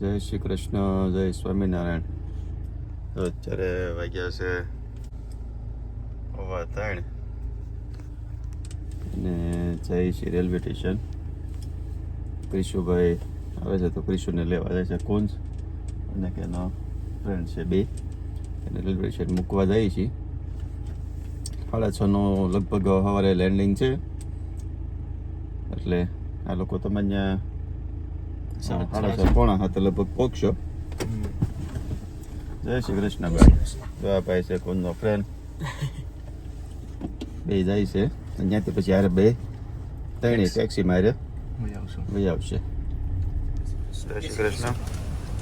જય શ્રી કૃષ્ણ, જય સ્વામિનારાયણ. અત્યારે વાગ્યા છે વાતાણ અને જય શ્રી રેલવે સ્ટેશન. ક્રિશુભાઈ આવે છે તો ક્રિશુને લેવા જાય છે કુંજ. અને કે ફ્રેન્ડ છે બે. એને રેલવે સ્ટેશન મૂકવા જાય છે. સાડા છનો લગભગ સવારે લેન્ડિંગ છે. એટલે આ લોકો તમે અહીંયા સાડા પોણા હાથે લગભગ પહોંચશો જય શ્રી કૃષ્ણ ભાઈ જો આ ભાઈ છે કોનનો ફ્રેન્ડ બે જાય છે. ત્યાંથી પછી હારે બે. ત્રણેય ટેક્સી મારે વહી આવશે. જય શ્રી કૃષ્ણ.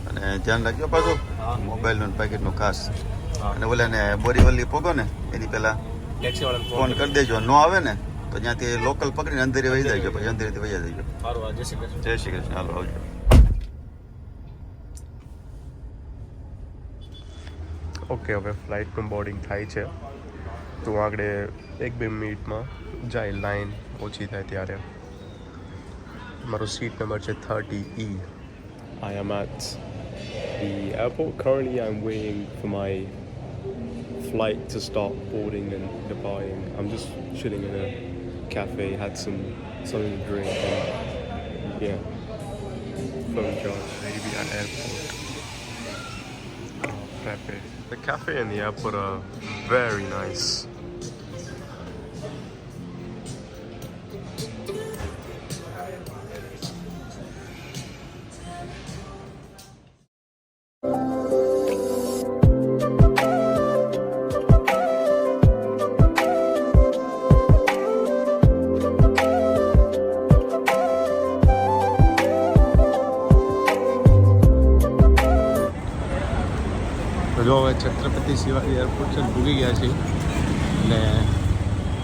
અને ધ્યાન રાખજો પાછું. મોબાઈલનું પેકેટનું ખાસ. અને ઓલાને બોરીવલી પોગો ને એની પહેલાં ફોન કરી દેજો. ન આવે ને તો ત્યાંથી લોકલ પકડીને અંધેરી વહી જાય પછી અંદરેથી વહી જાય જય શ્રી કૃષ્ણ. જય શ્રી કૃષ્ણ. હાલો આવજો. ઓકે હવે ફ્લાઇટનું બોર્ડિંગ થાય છે તો આગળ એક બે મિનિટમાં જાય લાઈન ઓછી થાય ત્યારે મારો સીટ નંબર છે thirty E I am at the airport. Currently, I'm waiting for my flight to start boarding and departing. I'm just chilling in a cafe, had some something to drink, and yeah, phone charge. Maybe at airport. Oh, Pepe. The cafe and the airport are very nice.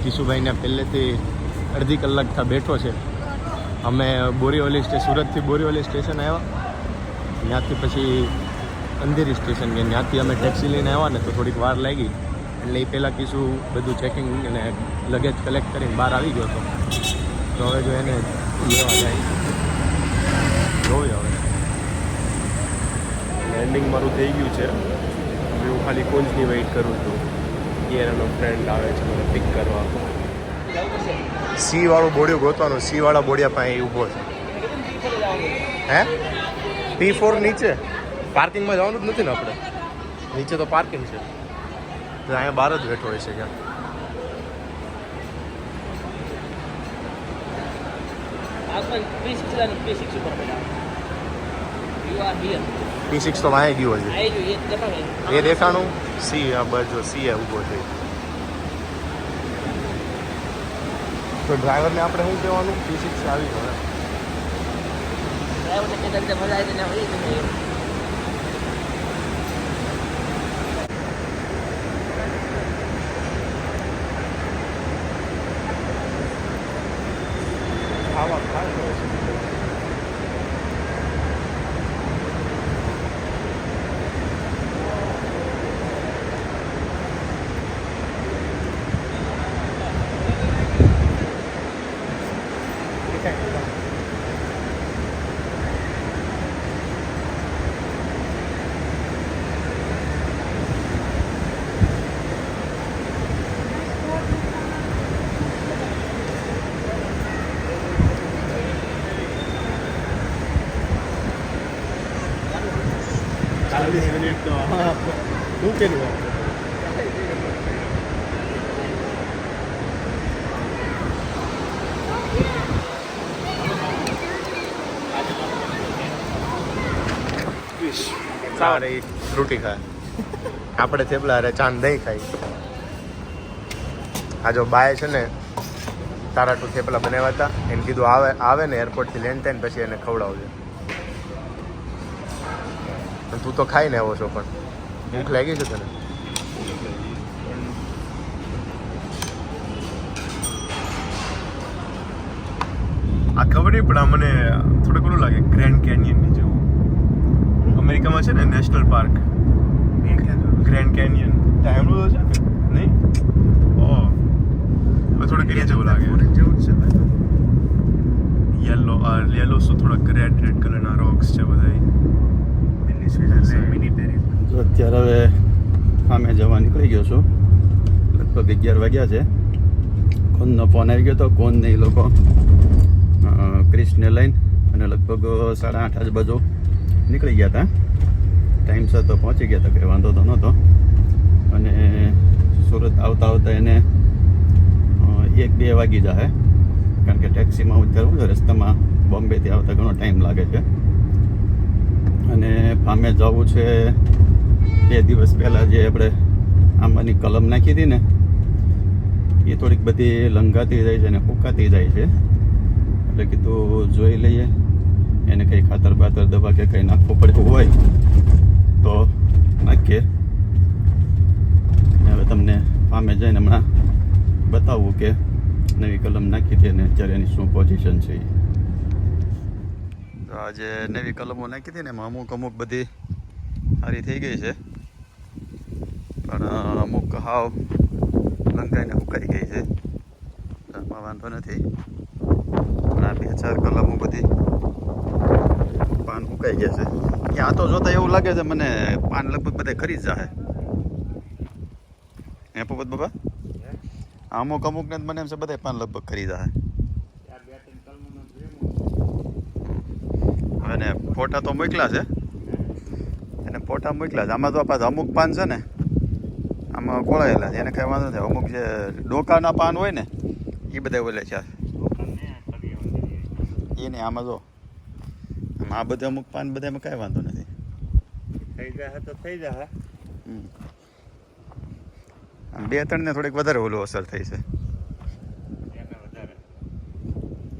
કિશુભાઈને પહેલેથી અડધી કલાકથી બેઠો છે. અમે Borivali stay, સુરતથી Borivali station આવ્યા. ત્યાંથી પછી અંધેરી સ્ટેશન ગયા. ત્યાંથી અમે ટેક્સી લઈને આવ્યા ને તો થોડીક વાર લાગી. એટલે એ પહેલાં કિશુ બધું ચેકિંગ અને લગેજ કલેક્ટ કરીને બહાર આવી ગયો હતો. તો હવે જો એને લેવા જાય. જોયું હવે. લેન્ડિંગ મારું થઈ ગયું છે. હવે હું ખાલી કોન્જની વેઇટ કરું છું. એનો ફ્રેન્ડ આવે છે મને પિક કરવા. સી વાળું બોડિયું ગોતવાનું સી વાળા બોડિયા પાસે ઊભો છે. હે? પી ફોર નીચે. પાર્કિંગમાં જવાનું જ નથી ને આપણે? નીચે તો પાર્કિંગ છે. અહીંયા બહાર જ બેઠો હોય છે ક્યાં. Husband, 360 and 360 ઉપર બેઠા. You are here. P six તો વાંહે ગયું હજી. એ દેખાણું? સી આ બાજુ સી એ ઊભો છે. તો ડ્રાઈવરને આપણે શું કહેવાનું? ફિઝિક્સ આવી ગયો. ડ્રાઈવરને કહેતા મજા આવી ને વળી જશે. ખાવા ખાય તો છે. ચાલીસ મિનિટ તો શું કર્યું સારે રોટી ખાય. આપણે થેપલા અરે ચાંદ દહીં ખાઈ. આ જો બાય છે ને, તારા ટુ થેપલા બનાવ્યા એને કીધું આવે આવે ને એરપોર્ટથી લેન્ડ થાય પછી એને ખવડાવજે. તું તો ખાઈને આવો છો પણ. ભૂખ લાગી છે તને? આ ખબર નહીં પણ આ મને થોડુંક ઓલું લાગે ગ્રેન્ડ કેનિયનની જેવું. અમેરિકામાં છે ને national park grand canyon time તો છે નહીં? ઓ. થોડુંક એરિયા જેવું લાગે. જેવું છે યલો યલો શું થોડાક રેડ રેડ કલરના રોક્સ છે બધા અત્યારે હવે સામે જવા નીકળી ગયો છું. લગભગ અગિયાર વાગ્યા છે. કોનનો ફોન આવી ગયો હતો કોન એ લોકો ક્રિશને લઈને અને લગભગ સાડા આઠ આજુબાજુ નીકળી ગયા હતા. ટાઈમસર તો પહોંચી ગયા હતા કંઈ વાંધો તો નહોતો. અને સુરત આવતા આવતા એને એક બે વાગી જાય કારણ કે ટેક્સીમાં અત્યારે હું રસ્તામાં બોમ્બેથી આવતા ઘણો ટાઈમ લાગે છે. અને ફામે જવું છે બે દિવસ પહેલાં જે આપણે આંબાની કલમ નાખી હતી ને, એ થોડીક બધી લંઘાતી જાય છે અને ફૂંકાતી જાય છે એટલે કીધું જોઈ લઈએ, એને કંઈ ખાતર બાતર દવા કે કંઈ નાખવું પડતું હોય તો નાખીએ હવે તમને ફામે જઈને હમણાં બતાવવું કે નવી કલમ નાખી હતી અને અત્યારે એની શું પોઝિશન છે ઈ. આજે નવી કલમો નાખી હતી ને એમાં અમુક અમુક બધી સારી થઈ ગઈ છે. પણ અમુક હાવ લંકાઈને ઉકાઈ ગઈ છે. એમાં વાંધો નથી. પણ આ બે ચાર કલમો બધી પાન ઉકાઈ ગયા છે. ત્યાં તો જોતા એવું લાગે છે મને પાન લગભગ બધા ખરી જ જાહે. હે પોપત બાબા? અમુક અમુક ને મને એમ છે બધા પાન લગભગ ખરી જાહે. અને ફોટા તો મોકલા છે. એને ફોટા મોકલા છે. આમાં તો પાછા અમુક પાન છે ને આમાં કોળાયેલા છે. એને કંઈ વાંધો નથી. અમુક જે ડોકાના પાન હોય ને એ બધા ઓલે છે. એ ને આમાં જો આમાં આ બધા અમુક પાન બધામાં કાંઈ વાંધો નથી. થઈ જાય તો થઈ જાય બે ત્રણ ને થોડીક વધારે ઓલું અસર થઈ છે. એને વધારે.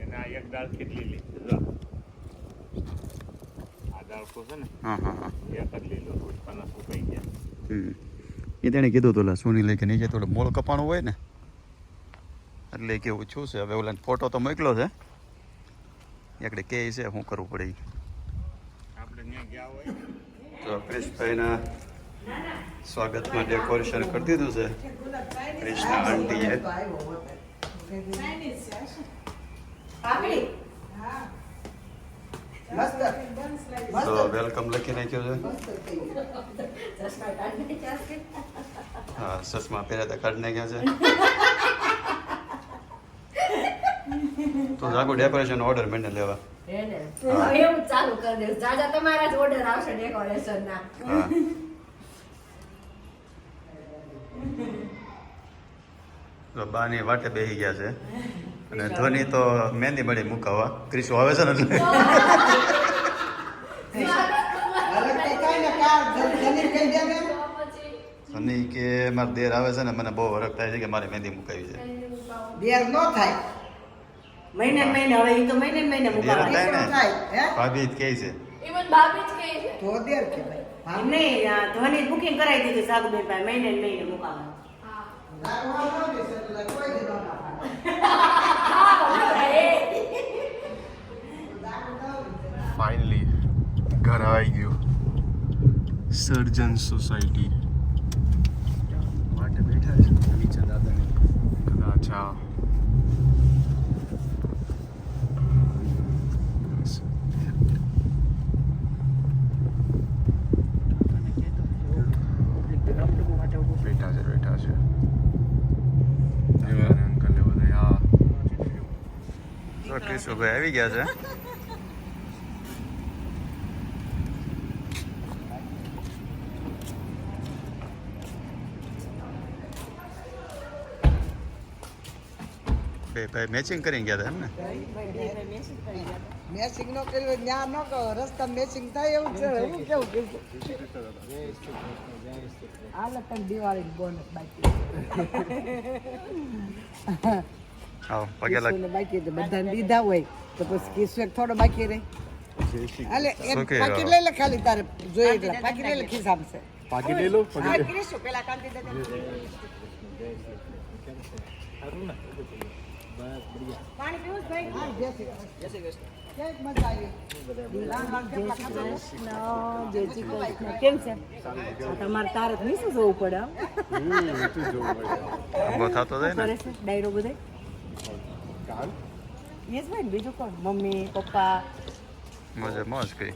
એના એક દાળ કેટલી લીધી? કો છે ને હા હા. હા એક જ લીલો પાના સુકાઈ ગયા હમ. એ તેણે કીધું હતું સોની લઈ કે નીચે થોડું મોળ કપાણું હોય ને એટલે કેવું છું છે. હવે ઓલા ફોટો તો મોકલો છે. એકડે કે છે શું કરવું પડે. આપણે ત્યાં ગયા હોય તો ક્રિશભાઈના સ્વાગતમાં ડેકોરેશન કરી દીધું છે. ક્રિશના આંટીએ તો વેલકમ લખી નાખ્યો છે હા ચશ્મા પહેર્યા હતા કાઢી નાખ્યા છે તો રાખો ડેકોરેશન ઓર્ડર મને લેવા એવું ચાલુ કરી દઈશ જાજા તમારા જ ઓર્ડર આવશે ડેકોરેશન ના હા તો બાની વાટે બેસી ગયા છે અને ધોની તો મહેંદી મળી મુકાવા ક્રિશુ આવે છે ને એટલે? ધોની કે મારા દેર આવે છે ને મને બહુ વરખ થાય છે કે મારે મહેંદી મુકાવી છે. દેર નો થાય. મહિને મહિને હવે એ તો મહિને મહિને મુકાવા ભાભી જ કહે છે. ઈવન ભાભી જ કહે છે. તો દેર કે ભાઈ. નહીં આ ધ્વની બુકિંગ કરાવી દીધું સાગુબેન ભાઈ મહિને ને મહિને મુકાવા. ફાઇનલી ઘર આવી ગયું સર્જન સોસાયટી માટે બેઠા છે નીચે દાદાની કદાચ આ બેઠા છે બેઠા છે અને અંકલ ને બધા આ ક્રિશુભાઈ આવી ગયા છે બે ભાઈ મેચિંગ કરીને ગયા હતા એમ ને મેચિંગ નો કર્યું જ્ઞાન નો રસ્તા મેચિંગ થાય એવું છે હું કેવું કીધું હાલ પણ દિવાળી બોનસ બાકી આવો પગે લાગ બાકી તો બધાને દીધા હોય તો પછી કિસ્સુ એક થોડો બાકી રહે. હાલે એમ શું લઈ લે ખાલી તારે જોઈએ એટલે લઈ લે ખિસ્સામાં છે. પાકી લઈ લો હા કિસ્સુ પેલા કાંતિ દાદા પાણી પીવું ભાઈ? હા જય શ્રી કૃષ્ણ. કેવી મજા આવી? લાલ લાલ કેટલા ખાધા? કેમ છે? તમારે તારે નહીં શું જોવું પડે થતો જાય ને. ડાયરો બધે? જ હોય બીજું કોણ? Mummy papa? મજા મોજ કઈ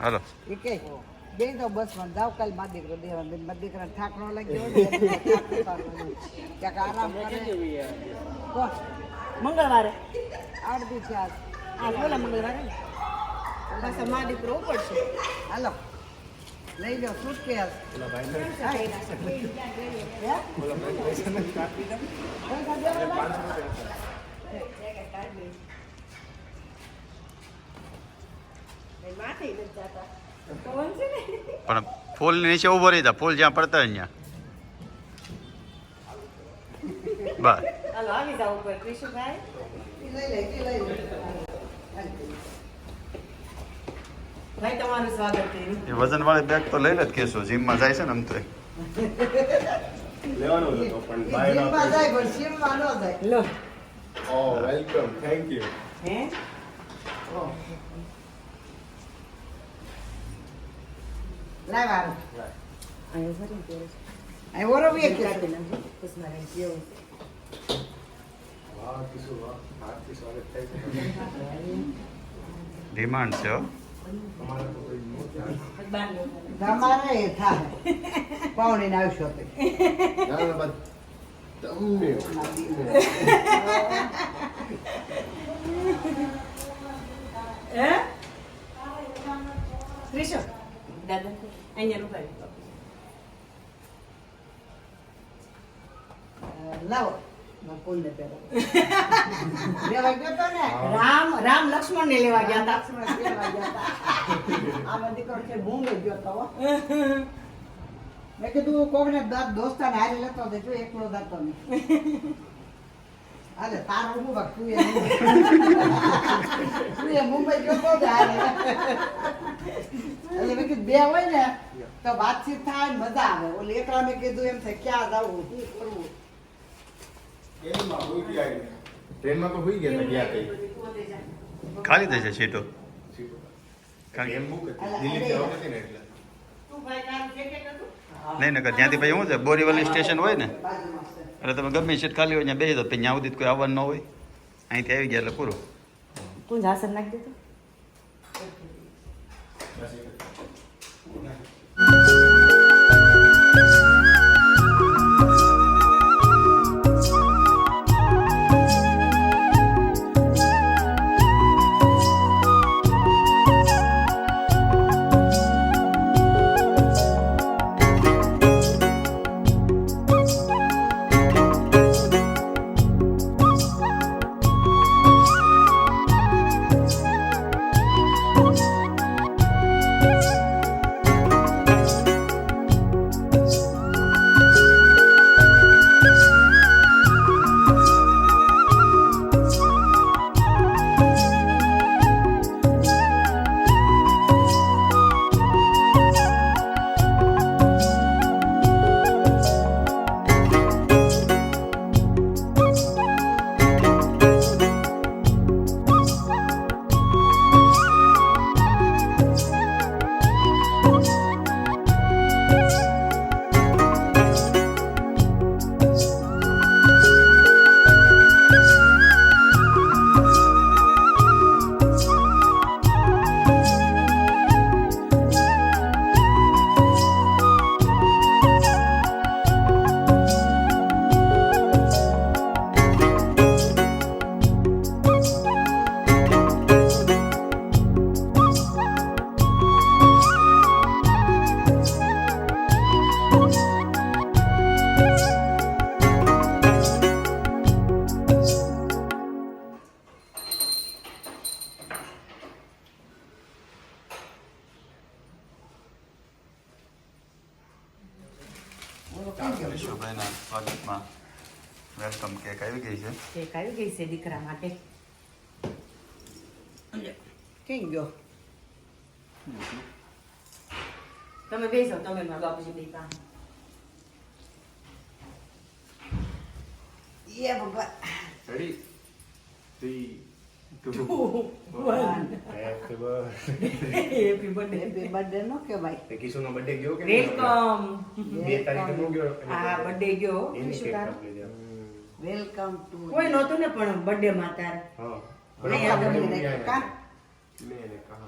હાલો. એ કે બે તો બસમાં જાવ કાલ મા દીકરો દેવા દે દીકરા થાક ન લાગ્યો. ક્યાંક આરામ કરે. મંગળવારે? આઠ છે આજ આ બોલા મંગળવારે. બસ પાછા મા દીકરો પડશે હાલો. લઈ લો હાલ પણ ફૂલ નીચે ઊભો રહી જા ફૂલ જ્યાં પડતા અહીંયા બસ હાલો આવી જાવ ઉપર ક્રિશુભાઈ લઈ લે ઈ લઈ લે ભાઈ તમારું સ્વાગત છે એ વજન વાળી બેગ તો લઈ લે જ કેશો જીમમાં જાય છે ને આમ તો. લેવાનો હતો પણ જીમમાં જાય પણ શિવમાં ન જાય લો ઓ વેલકમ થેન્ક યુ હે ઓ અહીંયા ફરી પહેરે છે. અહીં ઓરો બી એક. કાઢી નાખજો. કુસુમાબેન જેવું. વાહ કિશોર વાહ હાર્દિક સ્વાગત થાય છે ડિમાન્ડ છે હો તમારે તો કોઈ મોટા બાર લો. તમારે એ થાય. આવશો ના તમને હે દાદા અહીંયા ઉભારી લાવો. રામ રામ લક્ષ્મણ ને લેવા ગયા હતા. લક્ષ્મણ લેવા ગયા તા. આમાં દીકરો છે ભૂંગો ગયો મેં કીધું કોકને દસ દોસ્તાને હારી લેતો દે જો એકલો જતો નહીં. અરે તારો હું બાપ તું એ તું એ મુંબઈ ગયો તો એટલે મેં કીધું બે હોય ને તો વાતચીત થાય મજા આવે. ઓલી એકલા મેં કીધું એમ થાય ક્યાં જવું શું કરવું ટ્રેનમાં તો હોઈ ગયા ગયા કઈ ખાલી થઈ જાય સીટો એમ બુક હતી. દિલ્હીથી આવતી હતી ને એટલે. તું ભાઈ તારું જેકેટ હતું નહીં નકર ત્યાંથી પછી શું છે બોરીવલી સ્ટેશન હોય ને. એટલે તમે ગમે સીટ ખાલી હોય ત્યાં બેસી દો ત્યાં સુધી કોઈ આવવાનું ન હોય. અહીંથી આવી ગયા એટલે પૂરું. તું હાસન નાખી દેતો વિશુભાઈના સ્વાગતમાં વેલકમ કેક આવી ગઈ છે. કેક આવી ગઈ છે દીકરા માટે. કેમ ગયો? તમે બેસો તમે મારા બાપુજી કામ એ ભગવાન. Ready three two happy happy birthday happy birthday નો કહેવાય. બર્થડે કિશોરનો બર્થડે ગયો કે વેલકમ બે તારીખે નો ગયો. હા બર્થડે ગયો. એની તારો? વેલકમ ટુ કોઈ નહોતું ને પણ બર્થડે માં તાર. હા. અહીંયા બરાબર, ગમે મેં કા? એને કહા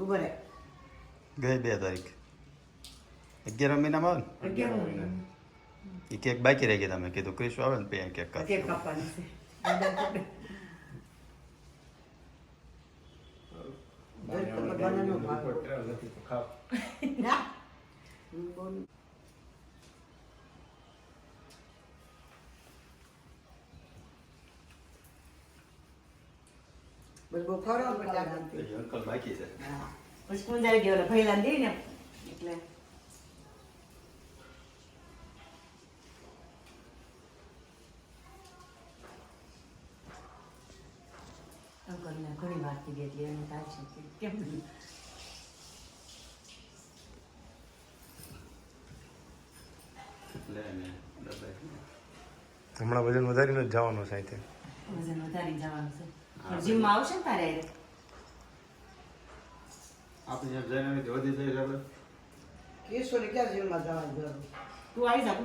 ઊભો રે ગઈ બે તારીખ. અગિયાર મહિનામાં આવે અગિયાર ને એ કેક બાકી રહી ગયા તમે. કીધું ક્રિશ આવે ને પછી કેક કાપ કેક કાપવાની છે દાદા પકડે. દરેક તમે બનાવવાનો ભાગ. ના? બોલ. બસ બહુ ખરો બધા ગમતી. અંકલ બાકી છે હા. પછી કુંજાઈ ગયો એટલે એટલે અંકલને ઘણી વાર કીધી એટલે એનું થાય છે કે કેમ હમણાં વજન વધારીને જ જવાનું સાથે વજન વધારી જવાનું છે. જીમમાં આવશે ને તારે? આપણે જઈને તો વધી જાય આપણે કેશોરી ક્યાં જીમમાં જવાનું તું આવી જા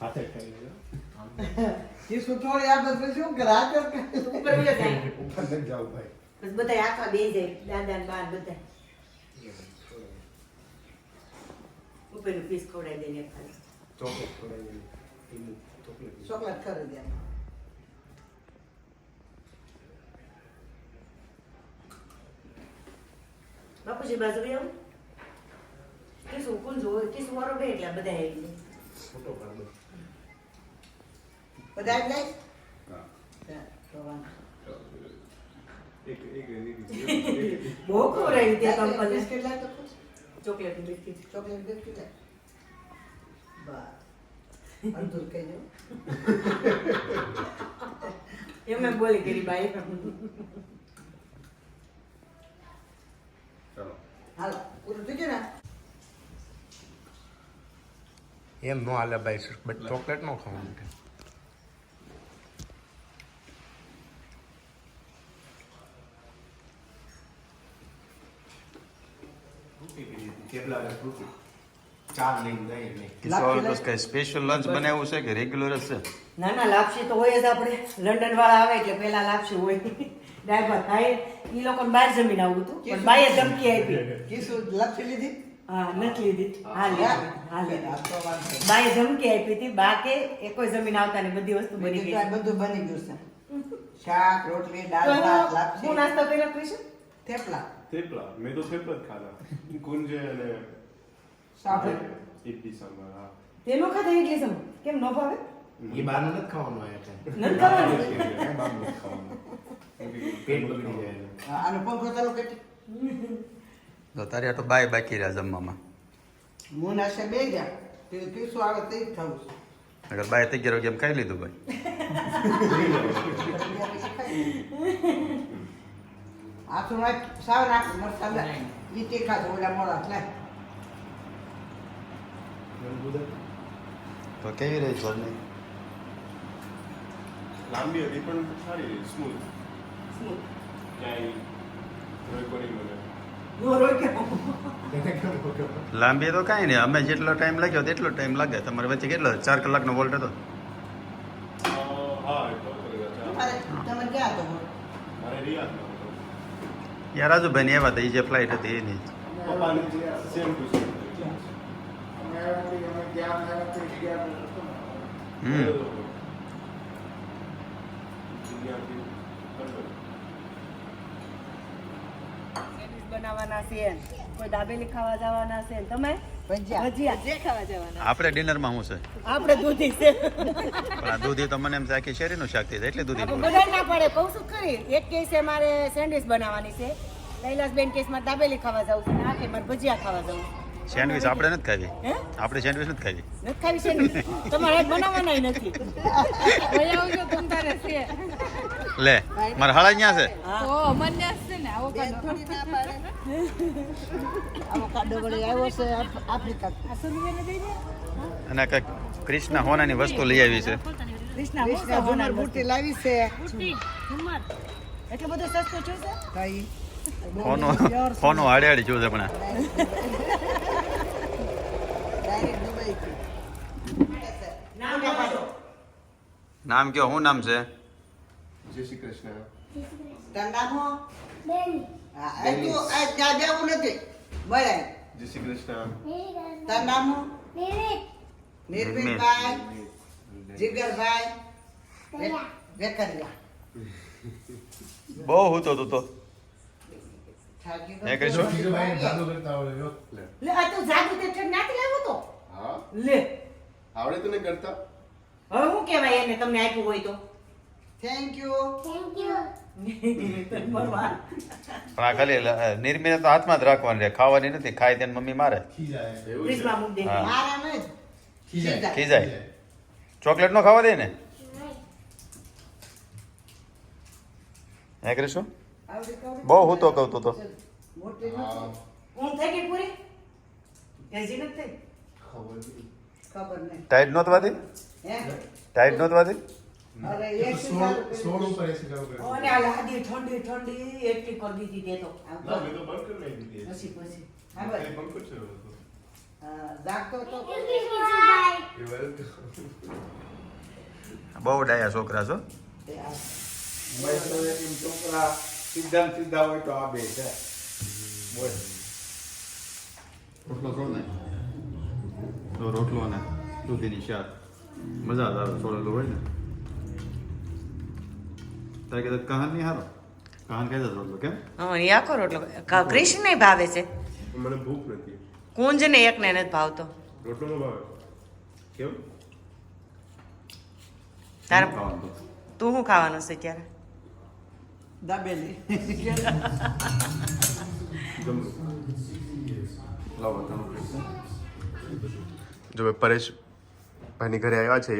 હાથે લેજો. કેશુ થોડી આગળ પછી શું કરે કરે ઉપર વયો જાય ઉપર નથી જાવ ભાઈ. બસ બધા આખા બે જાય દાદા ને બાર બધા ઉપરનું પીસ ખવડાવી દઈને ખાલી. ચોકલેટ ખવડાવી દેવી. ચોકલેટ ચોકલેટ કરી દે. બાપુજી બાજુ બી આવું કિસુ કુંજુ હોય કિસુ વાળો બે એટલે બધા આવી જાય. ફોટો પાડો. બધા એક એક બહુ ખવડાવી ત્યાં તો ખુશ. Chocolate biscuit. ચોકલેટ બિસ્કિટ બસ. અંતુર કહી દો એમ એમ બોલી કરી બાઈ. ચલો. હાલો પૂરું થઈ ગયું ને? એમ નો હાલે ભાઈ બટ ચોકલેટ નો ખાવાનું કે ચાર લઈને જઈએ નહીં કિશોર બસ કઈ સ્પેશિયલ લંચ બનાવ્યું છે કે રેગ્યુલર જ છે ના ના લાપસી તો હોય જ આપણે લંડન વાળા આવે એટલે પેલા લાપસી હોય દાળ ખાય ઈ લોકોને બહાર જમીન આવું હતું પણ બાઈએ ધમકી આપી કિસુ લપસી લીધી હા નથી લીધી હા લીધી હા લીધી બાએ ધમકી આપી હતી બા કે એ જમીન આવતા ને બધી વસ્તુ બની ગઈ બધું બની ગયું છે શાક રોટલી દાળ ભાત લાપસી હું નાસ્તો કર્યો કૃષ્ણ થેપલા થેપલા મેં તો થેપલા જ ખાધા કુંજે અને સાથે ઇડલી સાંભાર હા તેનો ખાધા ઇડલી સમ કેમ ન ભાવે એ બહાર નથી ખાવાનું હોય એટલે નથી ખાવાનું નથી ખાવાનું પેટ બગડી જાય આનો પંખો ચાલુ કરી તો તારે આ તો બાય બાકી રહ્યા જમવામાં હું નાશે બે ગયા તે કિસુ આવે તે જ છે અગર બાય વાગે કેમ ખાઈ લીધું ભાઈ આ તો નાખ સાવ નાખ મરસા ઈ તે છે ઓલા મોળા લાય તો કેવી રહી જર્ની લાંબી હતી પણ સારી સ્મૂથ. રોક્યો લાંબી તો કાંઈ નહીં. અમે જેટલો ટાઈમ લાગ્યો તેટલો ટાઈમ લાગે. તમારે વચ્ચે કેટલો? ચાર કલાકનો વોલ્ટ હતો? તમે ક્યાં હતો મારે રિયાદમાં હતો. યાર એવા હતા એ જે ફ્લાઇટ હતી એની જ. પપ્પાને સેમ ટુ સેમ હમ સેન્ડવિચ બનાવવાના છે કોઈ દાબેલી ખાવા જવાના છે તમે ભજીયા. ડિનરમાં આપણે શું છે? આપણે દૂધી છે. પણ આ દૂધી તો મને એમ થાય કે શેરીનું શાક થઈ એટલે દૂધી આપણે બોલે. બધા ના પડે. કહું છું ખરી એક કેસે મારે સેન્ડવિચ બનાવવાની છે. કૈલાસબેન કેસમાં દાબેલી ખાવા જવું છે ને આ કે મારે ભજીયા ખાવા જવું છે. સેન્ડવિચ આપણે નથી ખાવી. આપણે સેન્ડવિચ નથી ખાવી. નથી ખાવી સેન્ડવિચ તમારે બનાવવાના નથી. આવજો તમ તારે છે લે મારા હાળા ક્યાં છે? અને કંઈક ક્રિષ્ના હોનાની વસ્તુ લઈ આવી છે. કૃષ્ણા હું કૃષ્ણ ઝુમર બુટ્ટી લાવી છે. એટલું બધું સસ્તું છું છે કઈ હોનો હોનો હાડે હાડી જોયું છે પણ નામ કયો શું નામ છે? જય શ્રી કૃષ્ણ. તારું નામ હું? હા, એ તો આ બેવું નથી. બોલાય. જય શ્રી કૃષ્ણ. તારું નામ હું? નિર્ભીકભાઈ જીગરભાઈ વેકરિયા. બહુ હું તું તો. હે? લે. આ તું જાદુ તે ટ્રેન નાખી લાવ્યો તો? હા. લે. આવડે તને કરતા. હવે હું કહેવાય એને તમને આપ્યું હોય તો? થેન્ક યુ ખાલી લ- તો હાથમાં જ રાખવાની રહે ખાવાની નથી ખાય તેને મમ્મી મારે. ખીજાય. ચોકલેટ નો ખાવા દે ને? હે કૃષ્ણ બહુ હું તો કહું તો તો. ટાઈટ નોતવાથી? ટાઈટ એક સોળ ઉપર એસી કરવું ઓને આ લાદી ઠંડી ઠંડી એટલી કરી દીધી તે તો. ના મેં તો બંધ કરી નાખી દીધી પછી પછી. હા ભાઈ પંખો છે હવે તો. હા, જાગતો તો બહુ ડાયા છોકરા છો. છોકરા સીધા સીધા હોય તો આ બે છે. રોટલો છો ને. તો રોટલો ને દૂધીની શાક. મજા આવે છોડેલું હોય ને. તારે કહેતા કહન નહીં હારો? કહાન કહેતા રોટલો કેમ? હા એ આખો રોટલો કૃષ્ણ ભાવે છે. મને ભૂખ નથી. કુંજને એકને નથી ભાવતો. રોટલો નો ભાવે. કેમ? તારે તો? શું ખાવાનું છે ત્યારે દાબેલી. જો પરેશ ભાઈની ઘરે આવ્યા છે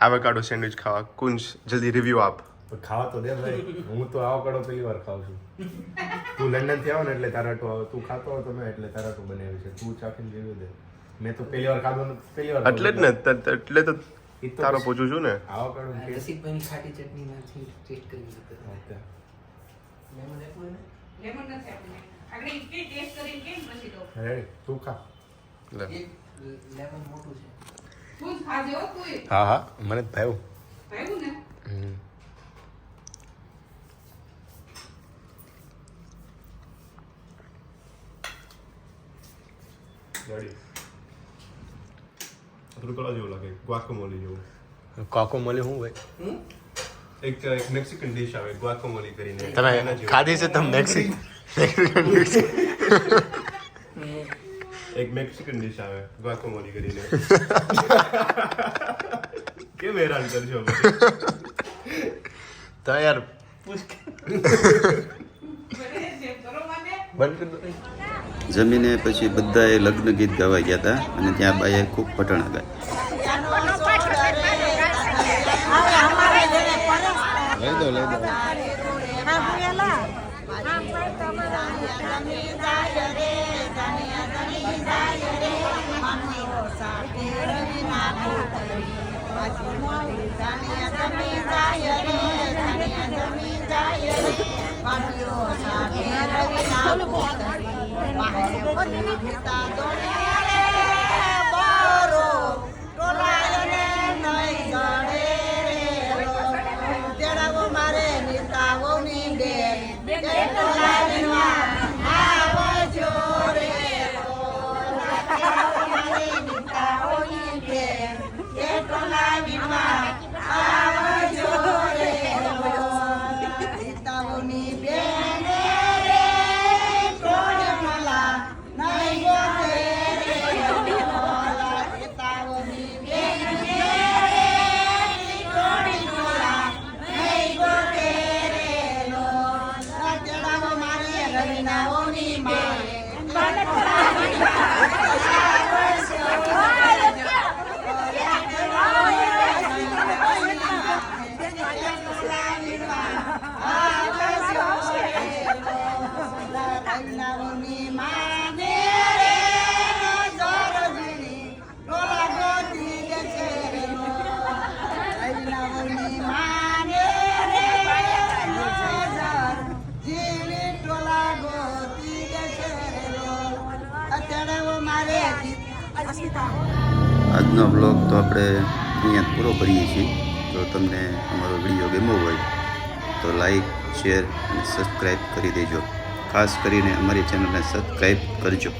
એ આવેકાડો સેન્ડવિચ ખાવા. કુંજ જલ્દી રિવ્યુ આપ. ખાવા તો દે ભાઈ. હું તો એવોકાડો પહેલી વાર ખાઉં છું. તું લંડનથી આવો ને એટલે તારા આવે. તું ખાતો હતો મેં એટલે તારા તો બનાવ્યું છે. તું ચાખીને જોયું દે. મેં તો પહેલી વાર ખાધો પહેલી વાર એટલે જ ને. એટલે તો તારો પૂછું છું ને. એવોકાડો રસિકભાઈની ખાટી ચટણીમાંથી ટેસ્ટ કરી ઓકે. લેમન લેમન નથી આપણે આપણે ટેસ્ટ કરીને કેમ પછી તો. હે તું ખા. લેમન મોટું છે. હો હા હા મને જ ભાવ્યું. કલા જેવું લાગે. ગ્વાકોમોલી જેવું. કોકો મળી હું ભાઈ એક એક મેક્સિકન ડિશ આવે ગ્વાકોમોલી કરીને. તમે ખાધી છે તમે મેક્સી એક મેક્સિકન ડિશ આવે ગ્વાકોમોલી કરીને કેમ હેરાન કરશો પછી? તો યાર બને છે કરો મને બંધ કરી દો. જમીને પછી બધાએ લગ્ન ગીત ગાવા ગયા હતા અને ત્યાં બાઈએ ખૂબ પટણ ગાય લઈ દો લઈ દો Thank you. આપણે અહીંયા પૂરો કરીએ છીએ. જો તમને અમારો વીડિયો ગમ્યો હોય, તો લાઈક શેર અને સબસ્ક્રાઈબ કરી દેજો. ખાસ કરીને અમારી ચેનલને સબસ્ક્રાઈબ કરજો.